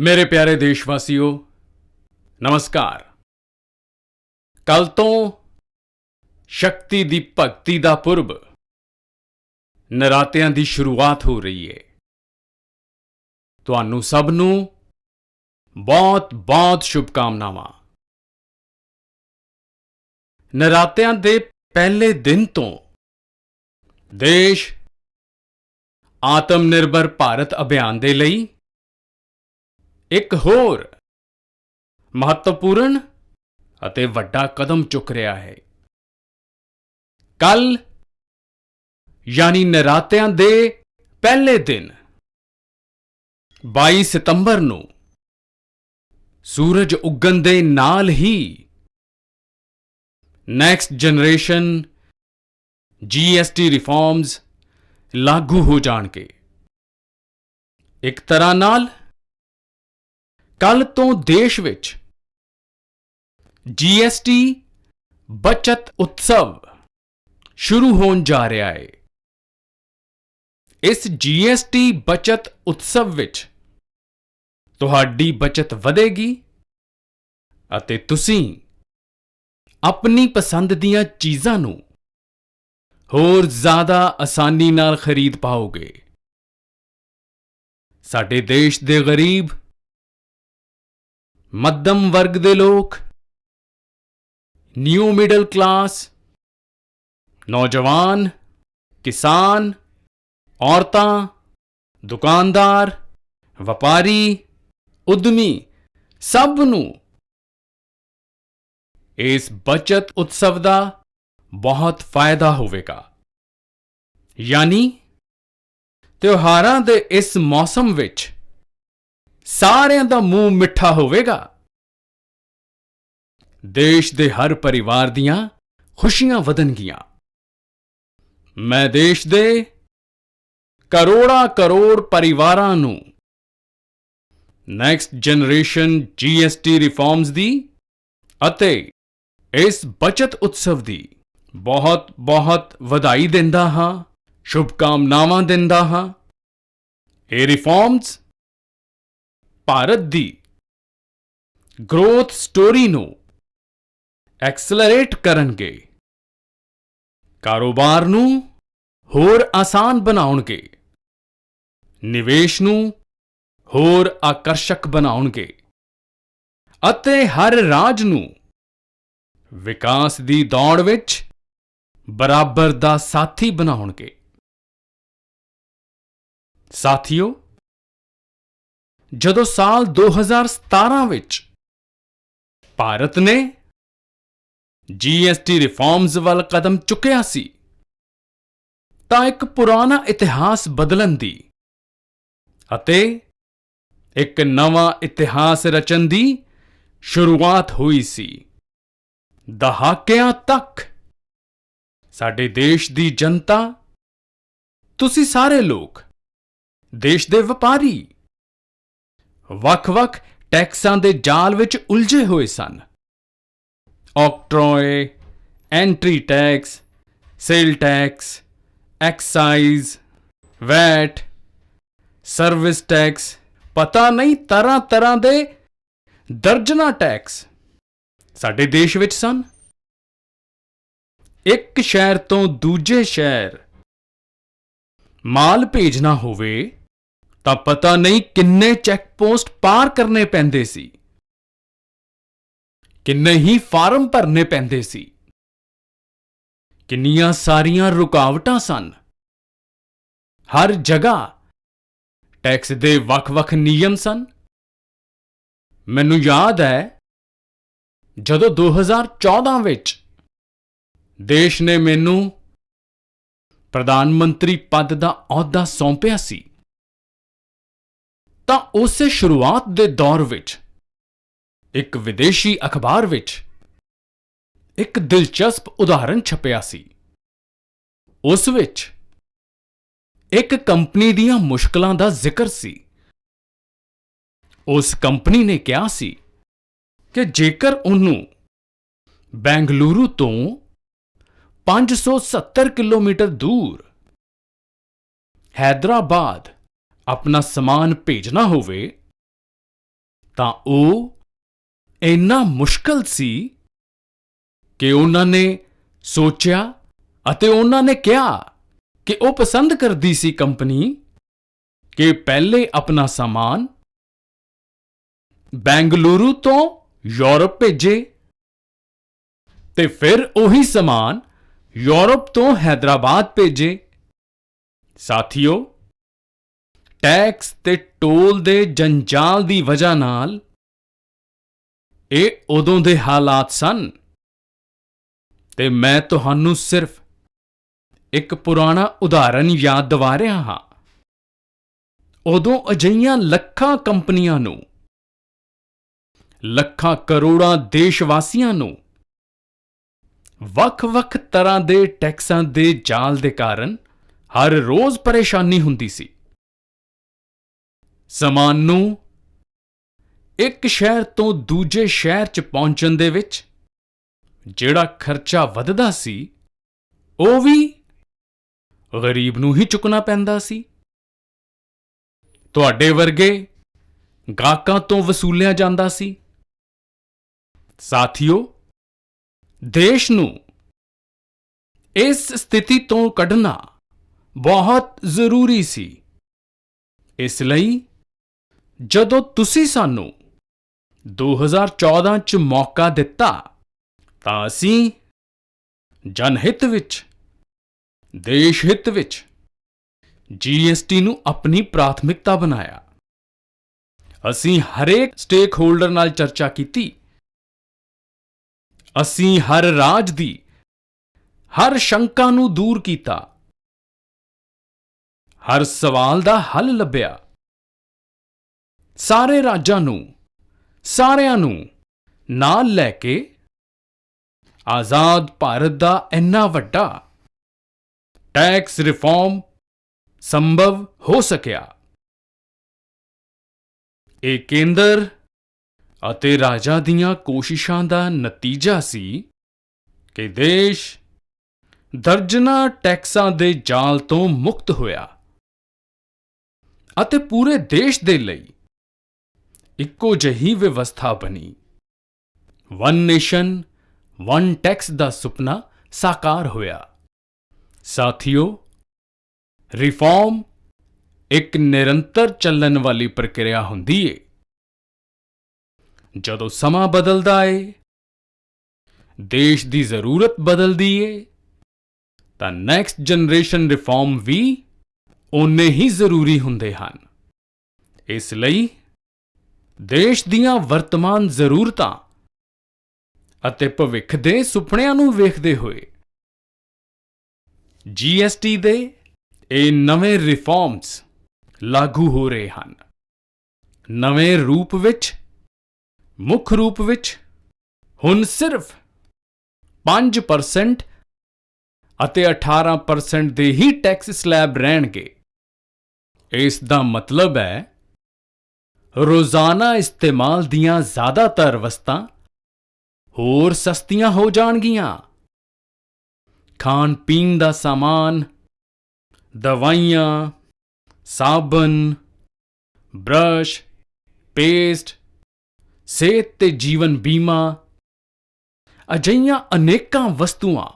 ਮੇਰੇ ਪਿਆਰੇ ਦੇਸ਼ਵਾਸੀਓ, ਨਮਸਕਾਰ। ਕੱਲ ਤੋਂ ਸ਼ਕਤੀ ਦੀ ਭਗਤੀ ਦਾ ਪੁਰਬ ਨਰਾਤਿਆਂ ਦੀ ਸ਼ੁਰੂਆਤ ਹੋ ਰਹੀ ਹੈ ਤੁਹਾਨੂੰ ਸਭ ਨੂੰ ਬਹੁਤ ਬਹੁਤ ਸ਼ੁਭਕਾਮਨਾਵਾਂ। ਨਰਾਤਿਆਂ ਦੇ ਪਹਿਲੇ ਦਿਨ ਤੋਂ ਦੇਸ਼ ਆਤਮ ਨਿਰਭਰ ਭਾਰਤ ਅਭਿਆਨ ਦੇ ਲਈ ਇੱਕ ਹੋਰ ਮਹੱਤਵਪੂਰਨ ਅਤੇ ਵੱਡਾ ਕਦਮ ਚੁੱਕ ਰਿਹਾ ਹੈ। ਕੱਲ ਯਾਨੀ ਨਰਾਤਿਆਂ ਦੇ ਪਹਿਲੇ ਦਿਨ 22 ਸਤੰਬਰ ਨੂੰ ਸੂਰਜ ਉੱਗਣ ਦੇ ਨਾਲ ਹੀ ਨੈਕਸਟ ਜਨਰੇਸ਼ਨ ਜੀਐਸਟੀ ਰਿਫਾਰਮਸ ਲਾਗੂ ਹੋ ਜਾਣਗੇ। ਇੱਕ ਤਰ੍ਹਾਂ ਨਾਲ ਕੱਲ ਤੋਂ ਦੇਸ਼ ਵਿੱਚ ਜੀਐਸਟੀ ਬਚਤ ਉਤਸਵ ਸ਼ੁਰੂ ਹੋਣ ਜਾ ਰਿਹਾ ਹੈ। ਇਸ ਜੀਐਸਟੀ ਬਚਤ ਉਤਸਵ ਵਿੱਚ ਤੁਹਾਡੀ ਬਚਤ ਵਧੇਗੀ ਅਤੇ ਤੁਸੀਂ ਆਪਣੀ ਪਸੰਦ ਦੀਆਂ ਚੀਜ਼ਾਂ ਨੂੰ ਹੋਰ ਜ਼ਿਆਦਾ ਆਸਾਨੀ ਨਾਲ ਖਰੀਦ ਪਾਓਗੇ। ਸਾਡੇ ਦੇਸ਼ ਦੇ ਗਰੀਬ ਮੱਧਮ ਵਰਗ ਦੇ ਲੋਕ ਨਿਊ ਮਿਡਲ ਕਲਾਸ ਨੌਜਵਾਨ, ਕਿਸਾਨ, ਔਰਤਾਂ, ਦੁਕਾਨਦਾਰ, ਵਪਾਰੀ, ਉਦਮੀ, ਸਭ ਨੂੰ ਇਸ ਬਚਤ ਉਤਸਵ ਦਾ ਬਹੁਤ ਫਾਇਦਾ ਹੋਵੇਗਾ। ਯਾਨੀ ਤਿਉਹਾਰਾਂ ਦੇ ਇਸ ਮੌਸਮ ਵਿੱਚ ਸਾਰਿਆਂ ਦਾ ਮੂੰਹ ਮਿੱਠਾ ਹੋਵੇਗਾ। ਦੇਸ਼ ਦੇ ਹਰ ਪਰਿਵਾਰ ਦੀਆਂ ਖੁਸ਼ੀਆਂ ਵਧਣਗੀਆਂ। ਮੈਂ ਦੇਸ਼ ਦੇ ਕਰੋੜਾਂ ਕਰੋੜ ਪਰਿਵਾਰਾਂ ਨੂੰ ਨੈਕਸਟ ਜਨਰੇਸ਼ਨ ਜੀਐਸਟੀ ਰਿਫਾਰਮਸ ਦੀ ਅਤੇ ਇਸ ਬਚਤ ਉਤਸਵ ਦੀ ਬਹੁਤ ਬਹੁਤ ਵਧਾਈ ਦਿੰਦਾ ਹਾਂ, ਸ਼ੁਭਕਾਮਨਾਵਾਂ ਦਿੰਦਾ ਹਾਂ। ਇਹ ਰਿਫਾਰਮਸ ਭਾਰਤ ਦੀ ਗਰੋਥ ਸਟੋਰੀ ਨੂੰ ਐਕਸਲਰੇਟ ਕਰਨਗੇ। ਕਾਰੋਬਾਰ ਨੂੰ ਹੋਰ ਆਸਾਨ ਬਣਾਉਣਗੇ। ਨਿਵੇਸ਼ ਨੂੰ ਹੋਰ ਆਕਰਸ਼ਕ ਬਣਾਉਣਗੇ। ਅਤੇ ਹਰ ਰਾਜ ਨੂੰ ਵਿਕਾਸ ਦੀ ਦੌੜ ਵਿੱਚ ਬਰਾਬਰ ਦਾ ਸਾਥੀ ਬਣਾਉਣਗੇ। ਸਾਥੀਓ ਜਦੋਂ ਸਾਲ 2017 ਵਿੱਚ ਭਾਰਤ ਨੇ ਜੀਐਸਟੀ ਰਿਫਾਰਮਸ ਵੱਲ ਕਦਮ ਚੁੱਕਿਆ ਸੀ, ਤਾਂ ਇੱਕ ਪੁਰਾਣਾ ਇਤਿਹਾਸ ਬਦਲਣ ਦੀ ਅਤੇ ਇੱਕ ਨਵਾਂ ਇਤਿਹਾਸ ਰਚਣ ਦੀ ਸ਼ੁਰੂਆਤ ਹੋਈ ਸੀ। ਦਹਾਕਿਆਂ ਤੱਕ ਸਾਡੇ ਦੇਸ਼ ਦੀ ਜਨਤਾ, ਤੁਸੀਂ ਸਾਰੇ ਲੋਕ, ਦੇਸ਼ ਦੇ ਵਪਾਰੀ ਵੱਖ-ਵੱਖ ਟੈਕਸਾਂ ਦੇ ਜਾਲ ਵਿੱਚ ਉਲਝੇ ਹੋਏ ਸਨ। Octroi, entry tax, sale tax, excise, VAT, service tax, ਪਤਾ ਨਹੀਂ ਤਰ੍ਹਾਂ ਤਰ੍ਹਾਂ ਦੇ ਦਰਜਨਾ ਟੈਕਸ ਸਾਡੇ ਦੇਸ਼ ਵਿੱਚ ਸਨ। ਇੱਕ ਸ਼ਹਿਰ ਤੋਂ ਦੂਜੇ ਸ਼ਹਿਰ ਮਾਲ ਭੇਜਣਾ ਹੋਵੇ ਤਾਂ ਪਤਾ ਨਹੀਂ ਕਿੰਨੇ ਚੈੱਕ ਪੋਸਟ ਪਾਰ ਕਰਨੇ ਪੈਂਦੇ ਸੀ। ਕਿੰਨੇ ਹੀ ਫਾਰਮ ਭਰਨੇ ਪੈਂਦੇ ਸੀ। ਕਿੰਨੀਆਂ ਸਾਰੀਆਂ ਰੁਕਾਵਟਾਂ ਸਨ। ਹਰ ਜਗ੍ਹਾ ਟੈਕਸ ਦੇ ਵੱਖ-ਵੱਖ ਨਿਯਮ ਸਨ। ਮੈਨੂੰ ਯਾਦ ਹੈ, ਜਦੋਂ 2014 ਵਿੱਚ ਦੇਸ਼ ਨੇ ਮੈਨੂੰ ਪ੍ਰਧਾਨ ਮੰਤਰੀ ਪਦ ਦਾ ਅਹੁਦਾ ਸੌਂਪਿਆ ਸੀ। ਤਾਂ ਉਸੇ ਸ਼ੁਰੂਆਤ ਦੇ ਦੌਰ ਵਿੱਚ, ਇੱਕ ਵਿਦੇਸ਼ੀ ਅਖਬਾਰ ਵਿੱਚ, ਇੱਕ ਦਿਲਚਸਪ ਉਦਾਹਰਣ ਛਪਿਆ ਸੀ। ਉਸ ਵਿੱਚ ਇੱਕ ਕੰਪਨੀ ਦੀਆਂ ਮੁਸ਼ਕਲਾਂ ਦਾ ਜ਼ਿਕਰ ਸੀ। ਉਸ ਕੰਪਨੀ ਨੇ ਕਿਹਾ ਸੀ ਕਿ ਜੇਕਰ ਉਹਨੂੰ ਬੈਂਗਲੁਰੂ ਤੋਂ 570 ਕਿਲੋਮੀਟਰ ਦੂਰ ਹੈਦਰਾਬਾਦ ਆਪਣਾ ਸਮਾਨ ਭੇਜਣਾ ਹੋਵੇ, ਤਾਂ ਉਹ ਇੰਨਾ ਮੁਸ਼ਕਲ ਸੀ ਕਿ ਉਹਨਾਂ ਨੇ ਸੋਚਿਆ ਅਤੇ ਉਹਨਾਂ ਨੇ ਕਿਹਾ ਕਿ ਉਹ ਪਸੰਦ ਕਰਦੀ ਸੀ ਕੰਪਨੀ ਕਿ ਪਹਿਲੇ ਆਪਣਾ ਸਮਾਨ ਬੈਂਗਲੁਰੂ ਤੋਂ ਯੂਰਪ ਭੇਜੇ ਤੇ ਫਿਰ ਉਹੀ ਸਮਾਨ ਯੂਰਪ ਤੋਂ ਹైదరాబాద్ ਭੇਜੇ। ਸਾਥੀਓ ਟੈਕਸ ਤੇ ਟੋਲ ਦੇ ਜੰਜਾਲ ਦੀ ਵਜ੍ਹਾ ਨਾਲ ਇਹ ਉਦੋਂ ਦੇ ਹਾਲਾਤ ਸਨ। ਤੇ ਮੈਂ ਤੁਹਾਨੂੰ ਸਿਰਫ ਇੱਕ ਪੁਰਾਣਾ ਉਦਾਹਰਨ ਯਾਦ ਦਿਵਾ ਰਿਹਾ ਹਾਂ। ਉਦੋਂ ਅਜਈਆਂ ਲੱਖਾਂ ਕੰਪਨੀਆਂ ਨੂੰ, ਲੱਖਾਂ ਕਰੋੜਾਂ ਦੇਸ਼ ਵਾਸੀਆਂ ਨੂੰ ਵੱਖ-ਵੱਖ ਤਰ੍ਹਾਂ ਦੇ ਟੈਕਸਾਂ ਦੇ ਜਾਲ ਦੇ ਕਾਰਨ ਹਰ ਰੋਜ਼ ਪਰੇਸ਼ਾਨੀ ਹੁੰਦੀ ਸੀ। ਸਮਾਨ। ਨੂੰ ਇੱਕ ਸ਼ਹਿਰ ਤੋਂ ਦੂਜੇ ਸ਼ਹਿਰ 'ਚ ਪਹੁੰਚਣ ਦੇ ਵਿੱਚ ਜਿਹੜਾ ਖਰਚਾ ਵੱਧਦਾ ਸੀ, ਉਹ ਵੀ ਗਰੀਬ ਨੂੰ ਹੀ ਚੁੱਕਣਾ ਪੈਂਦਾ ਸੀ। ਤੁਹਾਡੇ ਵਰਗੇ ਗਾਹਕਾਂ ਤੋਂ ਵਸੂਲਿਆ ਜਾਂਦਾ ਸੀ। ਸਾਥੀਓ, ਦੇਸ਼ ਨੂੰ ਇਸ ਸਥਿਤੀ ਤੋਂ ਕੱਢਣਾ ਬਹੁਤ ਜ਼ਰੂਰੀ ਸੀ। ਇਸ ਲਈ ਜਦੋਂ ਤੁਸੀਂ ਸਾਨੂੰ 2014 ਚ ਮੌਕਾ ਦਿੱਤਾ, ਤਾਂ ਅਸੀਂ ਜਨ ਹਿੱਤ ਵਿੱਚ ਦੇਸ਼ ਹਿੱਤ ਵਿੱਚ ਜੀਐਸਟੀ ਨੂੰ ਆਪਣੀ ਪ੍ਰਾਥਮਿਕਤਾ ਬਣਾਇਆ। ਅਸੀਂ ਹਰੇਕ ਸਟੇਕ ਹੋਲਡਰ ਨਾਲ ਚਰਚਾ ਕੀਤੀ। ਅਸੀਂ ਹਰ ਰਾਜ ਦੀ, ਹਰ ਸ਼ੰਕਾ ਨੂੰ ਦੂਰ ਕੀਤਾ। ਹਰ ਸਵਾਲ ਦਾ ਹੱਲ ਲੱਭਿਆ। ਸਾਰੇ ਰਾਜਾਂ ਨੂੰ, ਸਾਰਿਆਂ ਨੂੰ ਨਾਲ ਲੈ ਕੇ ਆਜ਼ਾਦ ਭਾਰਤ ਦਾ ਇੰਨਾ ਵੱਡਾ ਟੈਕਸ ਰਿਫਾਰਮ ਸੰਭਵ ਹੋ ਸਕਿਆ। ਇਹ ਕੇਂਦਰ ਅਤੇ ਰਾਜਾਂ ਦੀਆਂ ਕੋਸ਼ਿਸ਼ਾਂ ਦਾ ਨਤੀਜਾ ਸੀ ਕਿ ਦੇਸ਼ ਦਰਜਨਾ ਟੈਕਸਾਂ ਦੇ ਜਾਲ ਤੋਂ ਮੁਕਤ ਹੋਇਆ ਅਤੇ ਪੂਰੇ ਦੇਸ਼ ਦੇ ਲਈ ਇੱਕੋ ਜਿਹੀ ਵਿਵਸਥਾ ਬਣੀ। ਵਨ ਨੇਸ਼ਨ ਵਨ ਟੈਕਸ ਦਾ ਸੁਪਨਾ ਸਾਕਾਰ ਹੋਇਆ। ਸਾਥੀਓ ਰਿਫਾਰਮ ਇੱਕ ਨਿਰੰਤਰ ਚੱਲਣ ਵਾਲੀ ਪ੍ਰਕਿਰਿਆ ਹੁੰਦੀ ਏ। ਜਦੋਂ ਸਮਾਂ ਬਦਲਦਾ ਏ, ਦੇਸ਼ ਦੀ ਜ਼ਰੂਰਤ ਬਦਲਦੀ ਏ, ਤਾਂ ਨੈਕਸਟ ਜਨਰੇਸ਼ਨ ਰਿਫਾਰਮ ਵੀ ਓਨੇ ਹੀ ਜ਼ਰੂਰੀ ਹੁੰਦੇ ਹਨ। ਇਸ ਲਈ ਦੇਸ਼ ਦੀਆਂ ਵਰਤਮਾਨ ਜ਼ਰੂਰਤਾਂ ਅਤੇ ਭਵਿੱਖ ਦੇ ਸੁਪਨਿਆਂ ਨੂੰ ਵੇਖਦੇ ਹੋਏ। ਜੀਐਸਟੀ ਦੇ ਇਹ ਨਵੇਂ ਰਿਫਾਰਮਸ ਲਾਗੂ ਹੋ ਰਹੇ ਹਨ। ਨਵੇਂ ਰੂਪ ਵਿੱਚ, ਮੁੱਖ ਰੂਪ ਵਿੱਚ, ਹੁਣ ਸਿਰਫ 5% ਅਤੇ 18% ਦੇ ਹੀ ਟੈਕਸ ਸਲੈਬ ਰਹਿਣਗੇ। ਇਸ ਦਾ ਮਤਲਬ ਹੈ ਰੋਜ਼ਾਨਾ ਇਸਤੇਮਾਲ ਦੀਆਂ ਜ਼ਿਆਦਾਤਰ ਵਸਤਾਂ ਹੋਰ ਸਸਤੀਆਂ ਹੋ ਜਾਣਗੀਆਂ। ਖਾਣ ਪੀਣ ਦਾ ਸਾਮਾਨ, ਦਵਾਈਆਂ, ਸਾਬਣ, ਬ੍ਰਸ਼, ਪੇਸਟ, ਸਿਹਤ ਤੇ ਜੀਵਨ ਬੀਮਾ ਅਜਈਆਂ ਅਨੇਕਾਂ ਵਸਤੂਆਂ,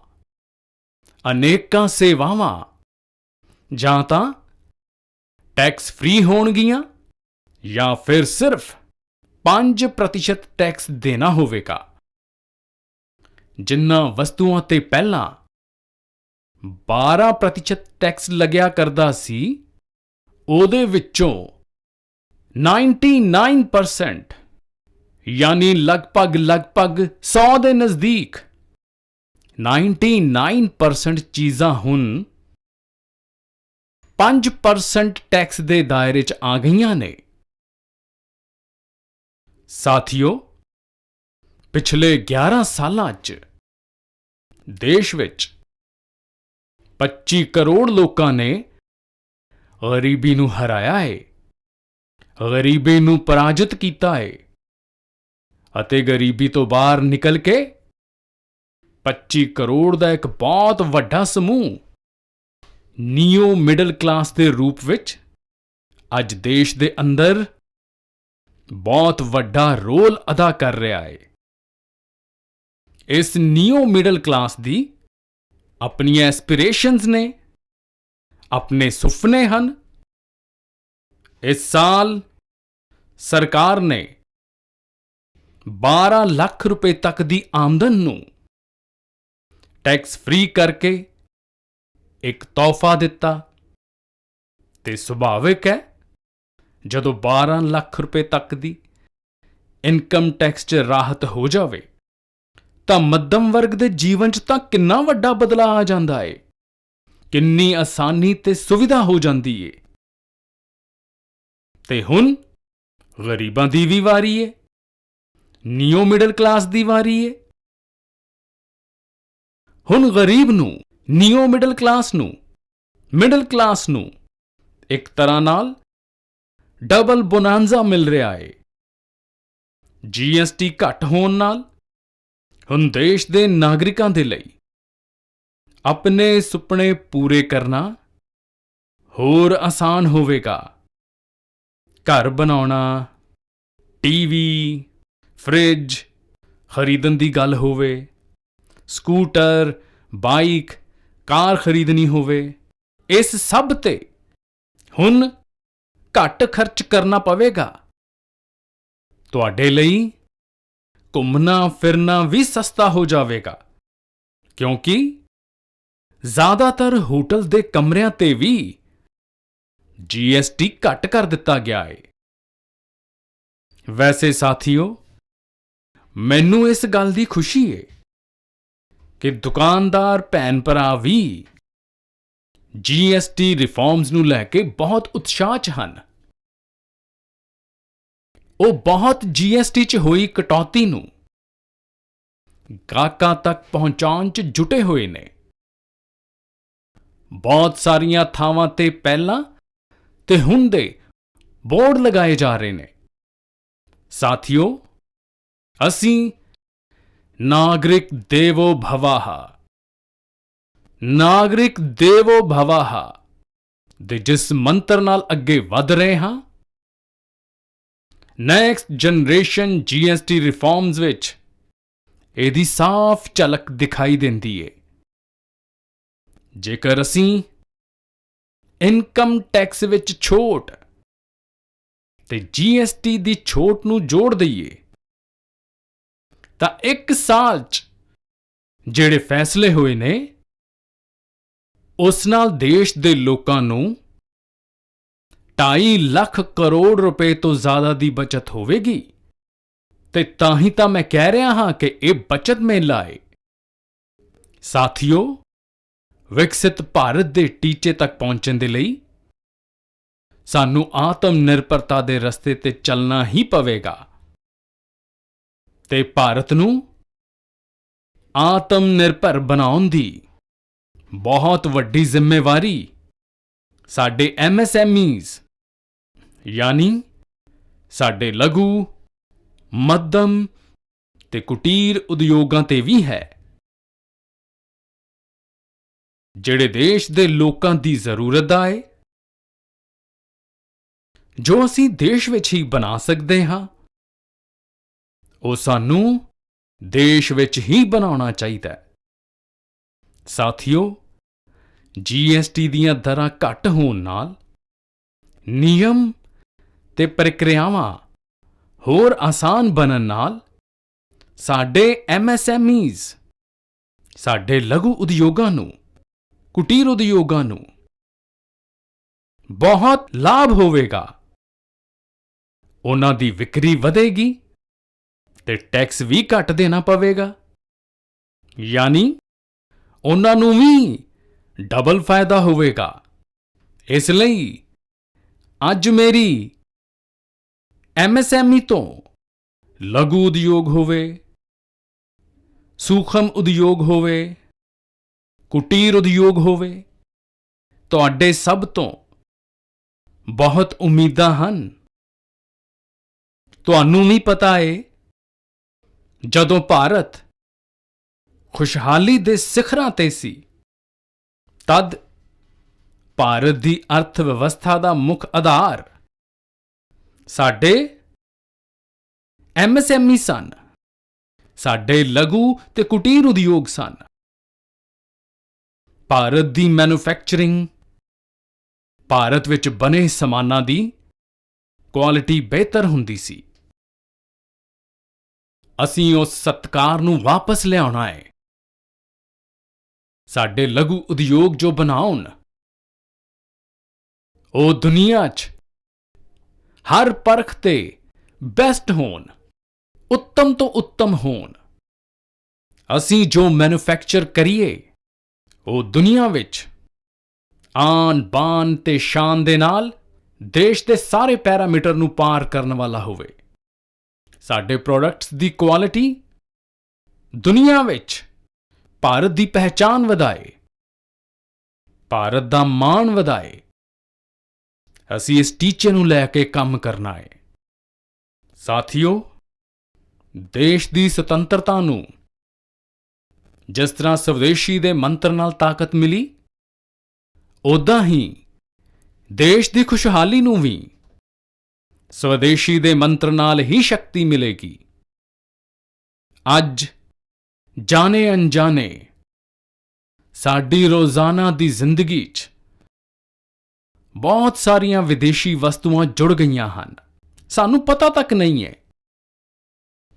ਅਨੇਕਾਂ ਸੇਵਾਵਾਂ ਜਾਂ ਤਾਂ ਟੈਕਸ ਫ੍ਰੀ ਹੋਣਗੀਆਂ। ਜਾਂ ਫਿਰ ਸਿਰਫ 5% ਟੈਕਸ ਦੇਣਾ ਹੋਵੇਗਾ। ਜਿੰਨਾ ਵਸਤੂਆਂ ਤੇ ਪਹਿਲਾਂ 12% ਟੈਕਸ ਲੱਗਿਆ ਕਰਦਾ ਸੀ, ਉਹਦੇ ਵਿੱਚੋਂ 99% ਯਾਨੀ ਲਗਭਗ ਲਗਭਗ 100 ਦੇ ਨਜ਼ਦੀਕ 99% ਚੀਜ਼ਾਂ ਹੁਣ 5% ਟੈਕਸ ਦੇ ਦਾਇਰੇ 'ਚ ਆ ਗਈਆਂ ਨੇ। ਸਾਥੀਓ, ਪਿਛਲੇ 11 ਸਾਲਾਂ 'ਚ ਦੇਸ਼ ਵਿੱਚ 25 ਕਰੋੜ ਲੋਕਾਂ ਨੇ ਗਰੀਬੀ ਨੂੰ ਹਰਾਇਆ ਏ, ਗਰੀਬੀ ਨੂੰ ਪਰਾਜਿਤ ਕੀਤਾ ਏ ਅਤੇ ਗਰੀਬੀ ਤੋਂ ਬਾਹਰ ਨਿਕਲ ਕੇ 25 ਕਰੋੜ ਦਾ ਇੱਕ ਬਹੁਤ ਵੱਡਾ ਸਮੂਹ ਨੀਓ ਮਿਡਲ ਕਲਾਸ ਦੇ ਰੂਪ ਵਿੱਚ ਅੱਜ ਦੇਸ਼ ਦੇ ਅੰਦਰ ਬਹੁਤ ਵੱਡਾ ਰੋਲ ਅਦਾ ਕਰ ਰਿਹਾ ਹੈ ਇਸ ਨਿਊ ਮਿਡਲ ਕਲਾਸ ਦੀ ਆਪਣੀਆਂ ਐਸਪੀਰੇਸ਼ਨਸ ਨੇ, ਆਪਣੇ ਸੁਪਨੇ ਹਨ। ਇਸ ਸਾਲ ਸਰਕਾਰ ਨੇ 12 ਲੱਖ ਰੁਪਏ ਤੱਕ ਦੀ ਆਮਦਨ ਨੂੰ ਟੈਕਸ ਫ੍ਰੀ ਕਰਕੇ ਇੱਕ ਤੋਹਫਾ ਦਿੱਤਾ। ਤੇ ਸੁਭਾਵਿਕ ਹੈ ਜਦੋਂ 12 ਲੱਖ ਰੁਪਏ ਤੱਕ ਦੀ ਇਨਕਮ ਟੈਕਸ 'ਚ ਰਾਹਤ ਹੋ ਜਾਵੇ, ਤਾਂ ਮੱਧਮ ਵਰਗ ਦੇ ਜੀਵਨ 'ਚ ਤਾਂ ਕਿੰਨਾ ਵੱਡਾ ਬਦਲਾਅ ਆ ਜਾਂਦਾ ਏ। ਕਿੰਨੀ ਆਸਾਨੀ ਤੇ ਸੁਵਿਧਾ ਹੋ ਜਾਂਦੀ ਏ। ਤੇ ਹੁਣ ਗਰੀਬਾਂ ਦੀ ਵੀ ਵਾਰੀ ਏ, ਨਿਊ ਮਿਡਲ ਕਲਾਸ ਦੀ ਵਾਰੀ ਏ। ਹੁਣ ਗਰੀਬ ਨੂੰ, ਨਿਊ ਮਿਡਲ ਕਲਾਸ ਨੂੰ, ਮਿਡਲ ਕਲਾਸ ਨੂੰ ਇੱਕ ਤਰ੍ਹਾਂ ਨਾਲ ਡਬਲ ਬੋਨਾਂਜ਼ਾ ਮਿਲ ਰਿਹਾ ਏ। ਜੀਐਸਟੀ ਘੱਟ ਹੋਣ ਨਾਲ ਹੁਣ ਦੇਸ਼ ਦੇ ਨਾਗਰਿਕਾਂ ਦੇ ਲਈ ਆਪਣੇ ਸੁਪਨੇ ਪੂਰੇ ਕਰਨਾ ਹੋਰ ਆਸਾਨ ਹੋਵੇਗਾ। ਘਰ ਬਣਾਉਣਾ ਟੀਵੀ ਫ੍ਰਿਜ, ਖਰੀਦਣ ਦੀ ਗੱਲ ਹੋਵੇ, ਸਕੂਟਰ, ਬਾਈਕ, ਕਾਰ ਖਰੀਦਣੀ ਹੋਵੇ, ਇਸ ਸਭ ਤੇ ਹੁਣ ਘੱਟ ਖਰਚ ਕਰਨਾ ਪਵੇਗਾ। ਤੁਹਾਡੇ ਲਈ ਘੁੰਮਣਾ ਫਿਰਨਾ ਵੀ ਸਸਤਾ ਹੋ ਜਾਵੇਗਾ, ਕਿਉਂਕਿ ਜ਼ਿਆਦਾਤਰ ਹੋਟਲ ਦੇ ਕਮਰਿਆਂ ਤੇ ਵੀ ਜੀਐਸਟੀ ਘੱਟ ਕਰ ਦਿੱਤਾ ਗਿਆ ਹੈ ਵੈਸੇ ਸਾਥੀਓ, ਮੈਨੂੰ ਇਸ ਗੱਲ ਦੀ ਖੁਸ਼ੀ ਹੈ ਕਿ ਦੁਕਾਨਦਾਰ ਭੈਣ ਭਰਾ ਵੀ ਜੀਐਸਟੀ ਰਿਫਾਰਮਸ ਨੂੰ ਲੈ ਕੇ ਬਹੁਤ ਉਤਸ਼ਾਹ 'ਚ ਹਨ। ਉਹ ਬਹੁਤ ਜੀਐਸਟੀ 'ਚ ਹੋਈ ਕਟੌਤੀ ਨੂੰ ਗਾਹਕਾਂ ਤੱਕ ਪਹੁੰਚਾਉਣ 'ਚ ਜੁਟੇ ਹੋਏ ਨੇ। ਬਹੁਤ ਸਾਰੀਆਂ ਥਾਵਾਂ ਤੇ ਪਹਿਲਾਂ ਤੇ ਹੁਣ ਦੇ ਬੋਰਡ ਲਗਾਏ ਜਾ ਰਹੇ ਨੇ। ਸਾਥੀਓ, ਅਸੀਂ ਨਾਗਰਿਕ ਦੇਵੋ ਭਵਾਹਾ। ਨਾਗਰਿਕ ਦੇਵੋ ਭਵਾਹਾ। ਦੇ ਜਿਸ ਮੰਤਰ ਨਾਲ ਅੱਗੇ ਵਧ ਰਹੇ ਹਾਂ ਨੈਕਸਟ ਜਨਰੇਸ਼ਨ ਜੀਐਸਟੀ ਰਿਫਾਰਮਸ ਵਿੱਚ ਇਹਦੀ ਸਾਫ਼ ਝਲਕ ਦਿਖਾਈ ਦਿੰਦੀ ਏ। ਜੇਕਰ ਅਸੀਂ ਇਨਕਮ ਟੈਕਸ ਵਿੱਚ ਛੋਟ ਤੇ ਜੀਐਸਟੀ ਦੀ ਛੋਟ ਨੂੰ ਜੋੜ ਦਈਏ, ਤਾਂ ਇੱਕ ਸਾਲ 'ਚ ਜਿਹੜੇ ਫੈਸਲੇ ਹੋਏ ਨੇ ਉਸ ਨਾਲ ਦੇਸ਼ ਦੇ ਲੋਕਾਂ ਨੂੰ 2.5 ਲੱਖ ਕਰੋੜ ਰੁਪਏ ਤੋਂ ਜ਼ਿਆਦਾ ਦੀ ਬਚਤ ਹੋਵੇਗੀ। ਤੇ ਤਾਂ ਹੀ ਤਾਂ ਮੈਂ ਕਹਿ ਰਿਹਾ ਹਾਂ ਕਿ ਇਹ ਬਚਤ ਮੇਲਾ ਹੈ ਸਾਥੀਓ, ਵਿਕਸਿਤ ਭਾਰਤ ਦੇ ਟੀਚੇ ਤੱਕ ਪਹੁੰਚਣ ਦੇ ਲਈ ਸਾਨੂੰ ਆਤਮ ਨਿਰਭਰਤਾ ਦੇ ਰਸਤੇ ਤੇ ਚੱਲਣਾ ਹੀ ਪਵੇਗਾ। ਤੇ ਭਾਰਤ ਨੂੰ ਆਤਮ ਨਿਰਭਰ ਬਣਾਉਣ ਦੀ ਬਹੁਤ ਵੱਡੀ ਜ਼ਿੰਮੇਵਾਰੀ। ਸਾਡੇ ਐਮਐਸਐਮਈਜ਼ ਯਾਨੀ ਸਾਡੇ ਲਘੂ, ਮੱਧਮ ਤੇ ਕੁਟੀਰ ਉਦਯੋਗਾਂ ਤੇ ਵੀ ਹੈ। ਜਿਹੜੇ ਦੇਸ਼ ਦੇ ਲੋਕਾਂ ਦੀ ਜ਼ਰੂਰਤ ਦਾ ਹੈ ਜੋ ਅਸੀਂ ਦੇਸ਼ ਵਿੱਚ ਹੀ ਬਣਾ ਸਕਦੇ ਹਾਂ, ਉਹ ਸਾਨੂੰ ਦੇਸ਼ ਵਿੱਚ ਹੀ ਬਣਾਉਣਾ ਚਾਹੀਦਾ ਹੈ। ਸਾਥੀਓ ਜੀਐਸਟੀ ਦੀਆਂ ਦਰਾਂ ਘੱਟ ਹੋਣ ਨਾਲ ਨਿਯਮ ਤੇ ਪ੍ਰਕਿਰਿਆਵਾਂ ਹੋਰ ਆਸਾਨ ਬਣਨ ਨਾਲ ਸਾਡੇ ਐਮਐਸਐਮਈਜ਼ ਸਾਡੇ ਲਘੂ ਉਦਯੋਗਾਂ ਨੂੰ, ਕੁਟੀਰ ਉਦਯੋਗਾਂ ਨੂੰ ਬਹੁਤ ਲਾਭ ਹੋਵੇਗਾ। ਉਹਨਾਂ ਦੀ ਵਿਕਰੀ ਵਧੇਗੀ ਤੇ ਟੈਕਸ ਵੀ ਘੱਟ ਦੇਣਾ ਪਵੇਗਾ। ਯਾਨੀ ਉਹਨਾਂ ਨੂੰ ਵੀ ਡਬਲ ਫਾਇਦਾ ਹੋਵੇਗਾ। ਇਸ ਲਈ ਅੱਜ ਮੇਰੀ ਐਮਐਸਐਮਈ ਤੋਂ ਲਘੂ ਉਦਯੋਗ ਹੋਵੇ, ਸੂਖਮ ਉਦਯੋਗ ਹੋਵੇ, ਕੁਟੀਰ ਉਦਯੋਗ ਹੋਵੇ, ਤੁਹਾਡੇ ਸਭ ਤੋਂ ਬਹੁਤ ਉਮੀਦਾਂ ਹਨ। ਤੁਹਾਨੂੰ ਵੀ ਪਤਾ ਏ, ਜਦੋਂ ਭਾਰਤ ਖੁਸ਼ਹਾਲੀ ਦੇ ਸਿਖਰਾਂ ਤੇ ਸੀ। ਤਦ ਭਾਰਤ ਦੀ ਅਰਥ ਵਿਵਸਥਾ ਦਾ ਮੁੱਖ ਆਧਾਰ ਸਾਡੇ ਐਮਐਸਐਮਈ ਸਨ। ਸਾਡੇ ਲਘੂ ਤੇ ਕੁਟੀਰ ਉਦਯੋਗ ਸਨ। ਭਾਰਤ ਦੀ ਮੈਨੂਫੈਕਚਰਿੰਗ ਭਾਰਤ ਵਿੱਚ ਬਣੇ ਸਮਾਨਾਂ ਦੀ ਕੁਆਲਿਟੀ ਬਿਹਤਰ ਹੁੰਦੀ ਸੀ। ਅਸੀਂ ਉਸ ਸਤਕਾਰ ਨੂੰ ਵਾਪਸ ਲਿਆਉਣਾ ਹੈ। ਸਾਡੇ ਲਘੂ ਉਦਯੋਗ ਜੋ ਬਣਾਉਣ, ਉਹ ਦੁਨੀਆ 'ਚ ਹਰ ਪਰਖ ਤੇ ਬੈਸਟ ਹੋਣ, ਉੱਤਮ ਤੋਂ ਉੱਤਮ ਹੋਣ। ਅਸੀਂ ਜੋ ਮੈਨੂਫੈਕਚਰ ਕਰੀਏ, ਉਹ ਦੁਨੀਆ ਵਿੱਚ ਆਨ ਬਾਨ ਤੇ ਸ਼ਾਨ ਦੇ ਨਾਲ ਦੇਸ਼ ਦੇ ਸਾਰੇ ਪੈਰਾਮੀਟਰ ਨੂੰ ਪਾਰ ਕਰਨ ਵਾਲਾ ਹੋਵੇ। ਸਾਡੇ ਪ੍ਰੋਡਕਟਸ ਦੀ ਕੁਆਲਿਟੀ ਦੁਨੀਆ ਵਿੱਚ ਭਾਰਤ ਦੀ ਪਹਿਚਾਨ ਵਧਾਏ। ਭਾਰਤ ਦਾ ਮਾਣ ਵਧਾਏ। ਅਸੀਂ ਇਸ ਟੀਚੇ ਨੂੰ ਲੈ ਕੇ ਕੰਮ ਕਰਨਾ ਹੈ ਸਾਥੀਓ, ਦੇਸ਼ ਦੀ ਸੁਤੰਤਰਤਾ ਨੂੰ ਜਿਸ ਤਰ੍ਹਾਂ ਸਵਦੇਸ਼ੀ ਦੇ ਮੰਤਰ ਨਾਲ ਤਾਕਤ ਮਿਲੀ ਉਦਾਂ ਹੀ ਦੇਸ਼ ਦੀ ਖੁਸ਼ਹਾਲੀ ਨੂੰ ਵੀ ਸਵਦੇਸ਼ੀ ਦੇ ਮੰਤਰ ਨਾਲ ਹੀ ਸ਼ਕਤੀ ਮਿਲੇਗੀ। ਅੱਜ ਜਾਣੇ ਅਣਜਾਣੇ, ਸਾਡੀ ਰੋਜ਼ਾਨਾ ਦੀ ਜ਼ਿੰਦਗੀ 'ਚ ਬਹੁਤ ਸਾਰੀਆਂ ਵਿਦੇਸ਼ੀ ਵਸਤੂਆਂ ਜੁੜ ਗਈਆਂ ਹਨ। ਸਾਨੂੰ ਪਤਾ ਤੱਕ ਨਹੀਂ ਹੈ।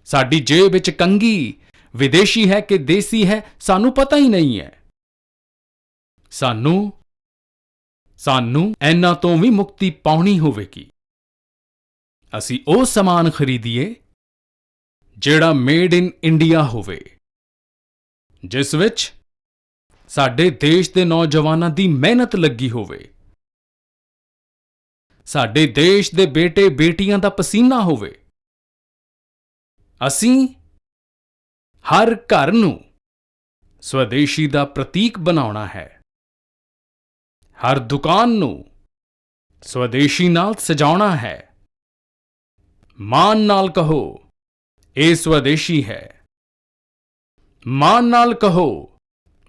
ਸਾਡੀ ਜੇਬ ਵਿੱਚ ਕੰਗੀ ਵਿਦੇਸ਼ੀ ਹੈ ਕਿ ਦੇਸੀ ਹੈ, ਸਾਨੂੰ ਪਤਾ ਹੀ ਨਹੀਂ ਹੈ। ਸਾਨੂੰ ਸਾਨੂੰ ਇਹਨਾਂ ਤੋਂ ਵੀ ਮੁਕਤੀ ਪਾਉਣੀ ਹੋਵੇਗੀ। ਅਸੀਂ ਉਹ ਸਮਾਨ ਖਰੀਦੀਏ, ਜਿਹੜਾ ਮੇਡ ਇਨ ਇੰਡੀਆ ਹੋਵੇ। ਜਿਸ ਵਿੱਚ ਸਾਡੇ ਦੇਸ਼ ਦੇ ਨੌਜਵਾਨਾਂ ਦੀ ਮਿਹਨਤ ਲੱਗੀ ਹੋਵੇ, ਸਾਡੇ ਦੇਸ਼ ਦੇ ਬੇਟੇ ਬੇਟੀਆਂ ਦਾ ਪਸੀਨਾ ਹੋਵੇ, ਅਸੀਂ ਹਰ ਘਰ ਨੂੰ ਸਵਦੇਸ਼ੀ ਦਾ ਪ੍ਰਤੀਕ ਬਣਾਉਣਾ ਹੈ। ਹਰ ਦੁਕਾਨ ਨੂੰ ਸਵਦੇਸ਼ੀ ਨਾਲ ਸਜਾਉਣਾ ਹੈ। ਮਾਨ ਨਾਲ ਕਹੋ, ਇਹ ਸਵਦੇਸ਼ੀ ਹੈ। ਮਾਨ ਨਾਲ ਕਹੋ,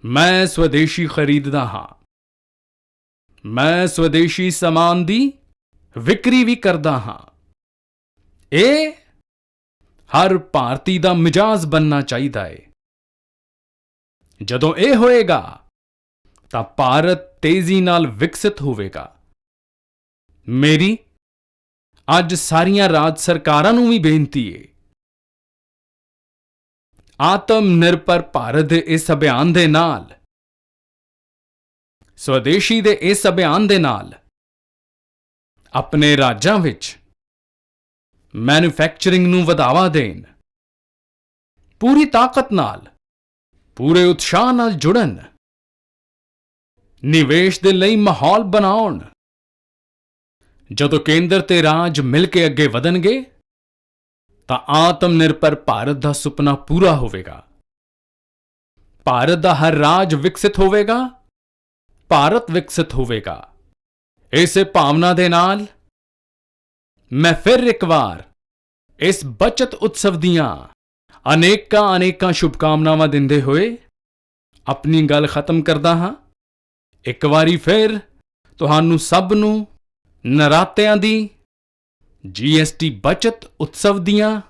ਮੈਂ ਸਵਦੇਸ਼ੀ ਖਰੀਦਦਾ ਹਾਂ। ਮੈਂ ਸਵਦੇਸ਼ੀ ਸਮਾਨ ਦੀ ਵਿਕਰੀ ਵੀ ਕਰਦਾ ਹਾਂ। ਇਹ ਹਰ ਭਾਰਤੀ ਦਾ ਮਿਜਾਜ਼ ਬੰਨਣਾ ਚਾਹੀਦਾ ਹੈ ਜਦੋਂ ਇਹ ਹੋਏਗਾ, ਤਾਂ ਭਾਰਤ ਤੇਜ਼ੀ ਨਾਲ ਵਿਕਸਿਤ ਹੋਵੇਗਾ। ਮੇਰੀ ਅੱਜ ਸਾਰੀਆਂ ਰਾਜ ਸਰਕਾਰਾਂ ਨੂੰ ਵੀ ਬੇਨਤੀ ਹੈ ਆਤਮ ਨਿਰਭਰ ਭਾਰਤ ਦੇ ਇਸ ਅਭਿਆਨ ਦੇ ਨਾਲ। ਸਵਦੇਸ਼ੀ ਦੇ ਇਸ ਅਭਿਆਨ ਦੇ ਨਾਲ। ਆਪਣੇ ਰਾਜਾਂ ਵਿੱਚ ਮੈਨੂਫੈਕਚਰਿੰਗ ਨੂੰ ਵਧਾਵਾ ਦੇਣ। ਪੂਰੀ ਤਾਕਤ ਨਾਲ, ਪੂਰੇ ਉਤਸ਼ਾਹ ਨਾਲ ਜੁੜਨ। ਨਿਵੇਸ਼ ਦੇ ਲਈ ਮਾਹੌਲ ਬਣਾਉਣ। ਜਦੋਂ ਕੇਂਦਰ ਤੇ ਰਾਜ ਮਿਲ ਕੇ ਅੱਗੇ ਵਧਣਗੇ ਤਾਂ ਆਤਮ ਨਿਰਭਰ ਭਾਰਤ ਦਾ ਸੁਪਨਾ ਪੂਰਾ ਹੋਵੇਗਾ। ਭਾਰਤ ਦਾ ਹਰ ਰਾਜ ਵਿਕਸਿਤ ਹੋਵੇਗਾ। ਭਾਰਤ ਵਿਕਸਿਤ ਹੋਵੇਗਾ। ਇਸੇ ਭਾਵਨਾ ਦੇ ਨਾਲ ਮੈਂ ਫਿਰ ਇੱਕ ਵਾਰ ਇਸ ਬਚਤ ਉਤਸਵ ਦੀਆਂ ਅਨੇਕਾਂ ਅਨੇਕਾਂ ਸ਼ੁਭਕਾਮਨਾਵਾਂ ਦਿੰਦੇ ਹੋਏ ਆਪਣੀ ਗੱਲ ਖਤਮ ਕਰਦਾ ਹਾਂ। ਇੱਕ ਵਾਰੀ ਫਿਰ ਤੁਹਾਨੂੰ ਸਭ ਨੂੰ ਨਰਾਤਿਆਂ ਦੀ ਜੀਐਸਟੀ ਬਚਤ ਉਤਸਵ ਦੀਆਂ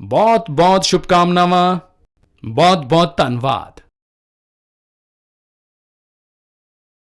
ਬਹੁਤ ਬਹੁਤ ਸ਼ੁਭਕਾਮਨਾਵਾਂ ਬਹੁਤ ਬਹੁਤ ਧੰਨਵਾਦ।